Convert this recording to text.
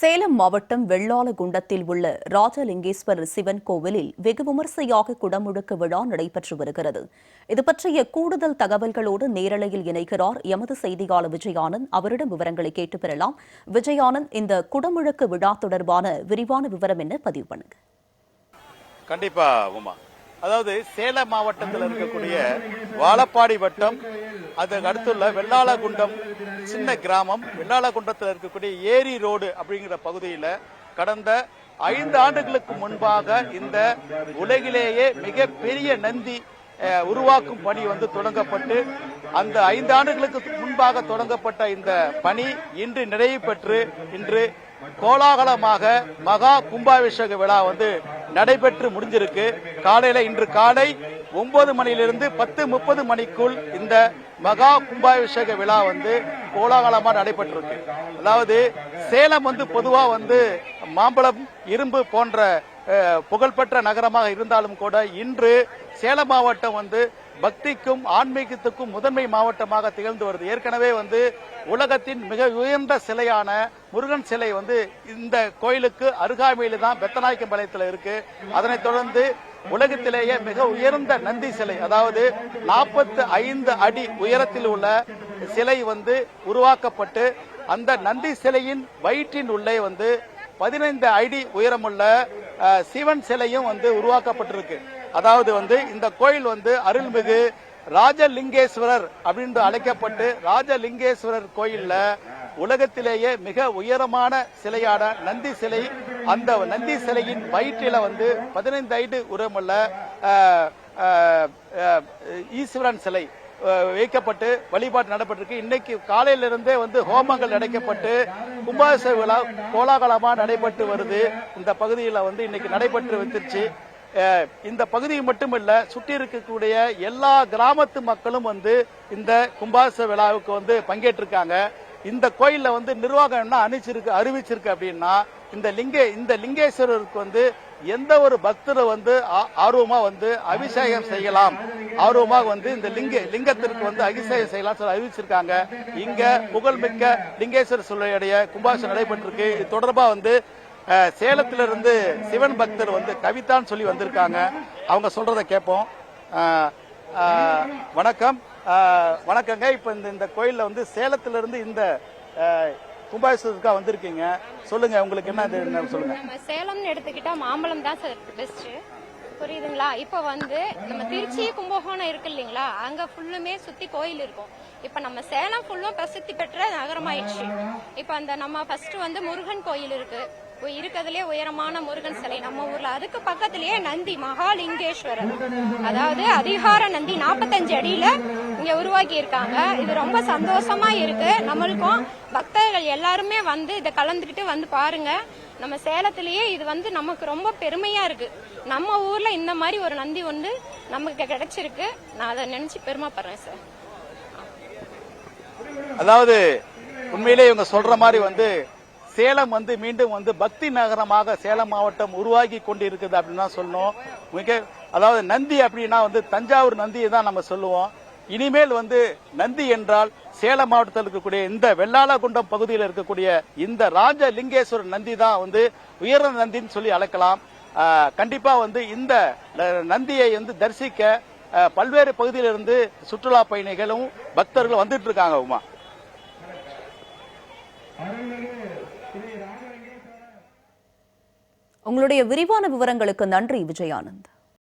சேலம் மாவட்டம் வெள்ளாளகுண்டத்தில் உள்ள ராஜலிங்கேஸ்வரர் சிவன் கோவிலில் வெகு விமரிசையாக குடமுழுக்கு விழா நடைபெற்று வருகிறது. இது பற்றிய கூடுதல் தகவல்களோடு நேரலையில் இணைகிறார் எமது செய்தியாளர் விஜயானந்த். அவரிடம் விவரங்களை கேட்டு பெறலாம். விஜயானந்த் இந்த குடமுழுக்கு விழா தொடர்பான விரிவான விவரம் என்ன? பதிவு பண்ணுங்க. கண்டிப்பா உமா. அதாவது சேலம் மாவட்டத்தில் இருக்கக்கூடிய வாழப்பாடி வட்டம் அதுக்கு அடுத்துள்ள வெள்ளாளகுண்டம் சின்ன கிராமம். வெள்ளாளகுண்டத்தில் இருக்கக்கூடிய ஏரி ரோடு அப்படிங்கிற பகுதியில் கடந்த ஐந்து ஆண்டுகளுக்கு முன்பாக இந்த உலகிலேயே மிக பெரிய நந்தி உருவாக்கும் பணி வந்து தொடங்கப்பட்டு அந்த ஐந்து ஆண்டுகளுக்கு முன்பாக தொடங்கப்பட்ட இந்த பணி இன்று நிறைவு பெற்று இன்று கோலாகலமாக மகா கும்பாபிஷேக விழா வந்து நடைபெற்று முடிஞ்சிருக்கு. காலையில இன்று காலை ஒன்பது மணியிலிருந்து பத்து முப்பது மணிக்குள் இந்த மகா கும்பாபிஷேக விழா வந்து கோலாகலமா நடைபெற்றிருக்கு. அதாவது சேலம் வந்து பொதுவா வந்து மாம்பழம் இரும்பு போன்ற புகழ்பெற்ற நகரமாக இருந்தாலும் கூட இன்று சேலம் மாவட்டம் வந்து பக்திக்கும் ஆன்மீகத்துக்கும் முதன்மை மாவட்டமாக திகழ்ந்து வருது. ஏற்கனவே வந்து உலகத்தின் மிக உயர்ந்த சிலையான முருகன் சிலை வந்து இந்த கோயிலுக்கு அருகாமையில் தான் பெத்தநாயக்கம்பாளையத்தில் இருக்கு. அதனைத் தொடர்ந்து உலகத்திலேயே மிக உயர்ந்த நந்தி சிலை. அதாவது நாற்பத்தி ஐந்து அடி உயரத்தில் உள்ள சிலை வந்து உருவாக்கப்பட்டு அந்த நந்தி சிலையின் வயிற்றின் உள்ளே வந்து பதினைந்து அடி உயரமுள்ள சிவன் சிலையும் வந்து உருவாக்கப்பட்டிருக்கு. அதாவது வந்து இந்த கோயில் வந்து அருள்மிகு ராஜலிங்கேஸ்வரர் அப்படின்னு அழைக்கப்பட்டு ராஜலிங்கேஸ்வரர் கோயில்ல உலகத்திலேயே மிக உயரமான சிலையான நந்தி சிலை அந்த நந்தி சிலையின் வயிற்றில வந்து பதினைந்து ஐடு உரமுள்ள ஈஸ்வரன் சிலை வைக்கப்பட்டு வழிபாடு நடைபெற்றிருக்கு. இன்னைக்கு காலையிலிருந்தே வந்து ஹோமங்கள் நடைக்கப்பட்டு கும்பாபிஷேக விழா கோலாகலமா நடைபெற்று வருது. இந்த பகுதியில் வந்து இன்னைக்கு நடைபெற்று வந்துருச்சு. இந்த பகுதி மட்டுமல்ல சுற்றி இருக்கக்கூடிய எல்லா கிராமத்து மக்களும் வந்து இந்த கும்பாச விழாவுக்கு வந்து பங்கேற்றிருக்காங்க. இந்த கோயில்ல வந்து நிர்வாகம் என்ன அணிச்சிருக்கு அறிவிச்சிருக்கு அப்படின்னா இந்த லிங்கே இந்த லிங்கேஸ்வரருக்கு வந்து எந்த ஒரு பக்தரை வந்து ஆ- ஆர்வமா வந்து அபிஷேகம் செய்யலாம்? ஆர்வமாக வந்து இந்த லிங்க லிங்கத்திற்கு வந்து அபிஷேகம் செய்யலாம் சொல்லி அறிவிச்சிருக்காங்க. இங்க புகழ்மிக்க லிங்கேஸ்வரர் சொல்லையுடைய கும்பாஷம் நடைபெற்றிருக்கு. இது தொடர்பா வந்து சேலத்திலிருந்து சிவன் பக்தர் வந்து கவிதான்னு சொல்லி வந்திருக்காங்க. அவங்க சொல்றதை கேட்போம். வணக்கம். வணக்கங்க. இப்ப இந்த இந்த கோயில்ல வந்து சேலத்திலிருந்து இந்த கும்பாபிஷேகத்துக்காக வந்திருக்கீங்க. சொல்லுங்க உங்களுக்கு என்ன சொல்லுங்க. நம்ம சேலம்னு எடுத்துக்கிட்டா மாம்பழம் தான் சார் பெஸ்ட் புரியுதுங்களா? இப்ப வந்து நம்ம திருச்சி கும்பகோணம் இருக்கு இல்லைங்களா? அங்க ஃபுல்லுமே சுத்தி கோயில் இருக்கும். இப்ப நம்ம சேலம் ஃபுல்லும் பிரசித்தி பெற்ற நகரமாயிடுச்சு. இப்ப அந்த நம்ம ஃபர்ஸ்ட் வந்து முருகன் கோயில் இருக்கு. இருக்கிறதுலே உயரமான முருகன் சிலை. நம்ம ஊர்ல அதுக்கு பக்கத்திலேயே நந்தி மகாலிங்கேஸ்வரர். அதாவது அதிகார நந்தி 45 அடியில இங்க உருவாக்கி இருக்காங்க இது ரொம்ப சந்தோஷமா இருக்கு. நம்மளுக்கும் பக்தர்கள் எல்லாருமே வந்து இதை கலந்துக்கிட்டு வந்து பாருங்க. நம்ம சேலத்திலேயே இது வந்து நமக்கு ரொம்ப பெருமையா இருக்கு. நம்ம ஊர்ல இந்த மாதிரி ஒரு நந்தி ஒன்று நமக்கு கிடைச்சிருக்கு. நான் அதை நினைச்சு பெருமைப்படுறேன் சார். அதாவது உண்மையிலே இவங்க சொல்ற மாதிரி வந்து சேலம் வந்து மீண்டும் வந்து பக்தி நகரமாக சேலம் மாவட்டம் உருவாகி கொண்டு இருக்குது அப்படின்னு தான் சொல்லணும். மிக அதாவது நந்தி அப்படின்னா வந்து தஞ்சாவூர் நந்தியை தான் நம்ம சொல்லுவோம். இனிமேல் வந்து நந்தி என்றால் சேலம் மாவட்டத்தில் இருக்கக்கூடிய இந்த வெள்ளாளகுண்டம் பகுதியில் இருக்கக்கூடிய இந்த ராஜலிங்கேஸ்வரர் நந்தி தான் வந்து உயர்ந்த நந்தின்னு சொல்லி அழைக்கலாம். கண்டிப்பா வந்து இந்த நந்தியை வந்து தரிசிக்க பல்வேறு பகுதியிலிருந்து சுற்றுலா பயணிகளும் பக்தர்களும் வந்துட்டு இருக்காங்க உமா. உங்களுடைய விரிவான விவரங்களுக்கு நன்றி விஜயானந்த்.